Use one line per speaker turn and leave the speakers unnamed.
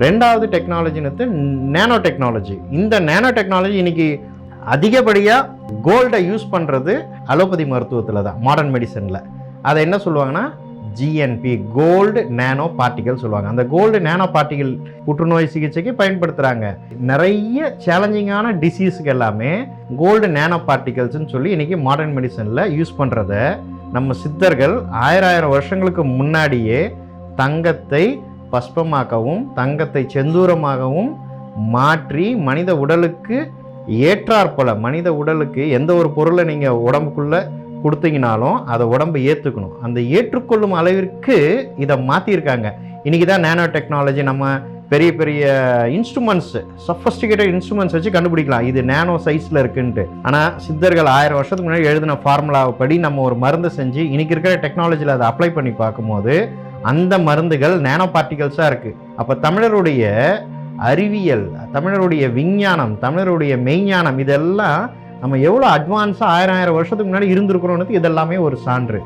ரெண்டாவது டெக்னாலஜின்னு nano technology இந்த நேனோ டெக்னாலஜி இன்னைக்கு அதிகப்படியாக கோல்டை யூஸ் பண்ணுறது அலோபதி மருத்துவத்தில் தான் மாடர்ன் மெடிசனில் அதை என்ன சொல்லுவாங்கன்னா ஜிஎன்பி கோல்டு நேனோ பார்ட்டிகல் சொல்லுவாங்க. அந்த கோல்டு நேனோ பார்ட்டிகல் புற்றுநோய் சிகிச்சைக்கு பயன்படுத்துகிறாங்க நிறைய சேலஞ்சிங்கான டிசீஸுக்கு எல்லாமே கோல்டு நேனோ பார்ட்டிகல்ஸ்னு சொல்லி இன்றைக்கி மாடர்ன் மெடிசனில் யூஸ் பண்ணுறத நம்ம சித்தர்கள் ஆயிரம் ஆயிரம் வருஷங்களுக்கு முன்னாடியே தங்கத்தை பஸ்பமாகவும் தங்கத்தை செந்தூரமாகவும் மாற்றி மனித உடலுக்கு ஏற்றாற்போல மனித உடலுக்கு எந்த ஒரு பொருளை நீங்கள் உடம்புக்குள்ளே கொடுத்தீங்கனாலும் அதை உடம்பு ஏற்றுக்கணும் அந்த ஏற்றுக்கொள்ளும் அளவிற்கு இதை மாற்றியிருக்காங்க இன்றைக்கி தான் நேனோ டெக்னாலஜி நம்ம பெரிய பெரிய இன்ஸ்ட்ருமெண்ட்ஸு சஃபஸ்டிகேட்டட் இன்ஸ்ட்ருமெண்ட்ஸ் வச்சு கண்டுபிடிக்கலாம். இது நேனோ சைஸில் இருக்குன்ட்டு. ஆனால் சித்தர்கள் ஆயிரம் வருஷத்துக்கு முன்னாடி எழுதின ஃபார்முலாவை படி நம்ம ஒரு மருந்து செஞ்சு இன்றைக்கி இருக்கிற டெக்னாலஜியில் அதை அப்ளை பண்ணி பார்க்கும்போது அந்த மருந்துகள் நேனோ பார்ட்டிகல்ஸாக இருக்குது அப்போ தமிழருடைய அறிவியல் தமிழருடைய விஞ்ஞானம் தமிழருடைய மெய்ஞானம் இதெல்லாம் நம்ம எவ்வளோ அட்வான்ஸாக ஆயிரம் ஆயிரம் வருஷத்துக்கு முன்னாடி இருந்திருக்கிறோன்னு இதெல்லாமே ஒரு சான்று.